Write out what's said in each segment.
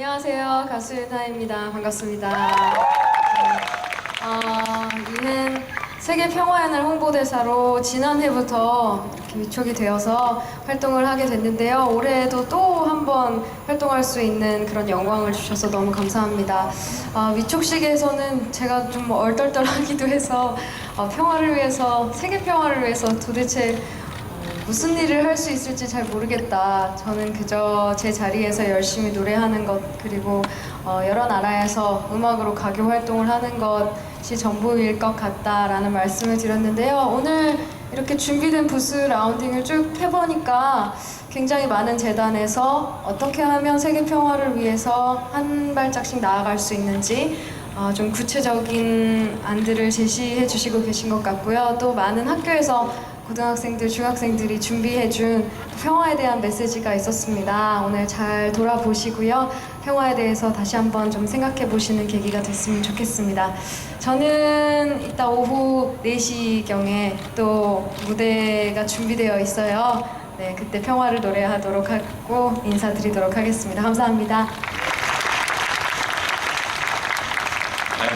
안녕하세요. 가수 윤하입니다. 반갑습니다. 네. 어, 이는 세계 평화연을 홍보대사로 지난해부터 이렇게 위촉이 되어서 활동을 하게 됐는데요. 올해에도 또 한번 활동할 수 있는 그런 영광을 주셔서 너무 감사합니다. 아, 위촉식에서는 제가 좀 얼떨떨하기도 해서 어, 평화를 위해서 세계 평화를 위해서 도대체 무슨 일을 할 수 있을지 잘 모르겠다. 저는 그저 제 자리에서 열심히 노래하는 것 그리고 어, 여러 나라에서 음악으로 가교 활동을 하는 것이 전부일 것 같다라는 말씀을 드렸는데요. 오늘 이렇게 준비된 부스 라운딩을 쭉 해보니까 굉장히 많은 재단에서 어떻게 하면 세계 평화를 위해서 한 발짝씩 나아갈 수 있는지 어, 좀 구체적인 안들을 제시해 주시고 계신 것 같고요. 또 많은 학교에서 고등학생들, 중학생들이 준비해준 평화에 대한 메시지가 있었습니다. 오늘 잘 돌아보시고요. 평화에 대해서 다시 한번 좀 생각해 보시는 계기가 됐으면 좋겠습니다. 저는 이따 오후 4시경에 또 무대가 준비되어 있어요. 네, 그때 평화를 노래하도록 하고 인사드리도록 하겠습니다. 감사합니다. 네.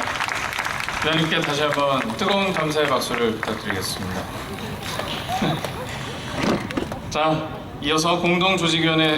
부장님께 다시 한번 뜨거운 감사의 박수를 부탁드리겠습니다. 자, 이어서 공동조직위원회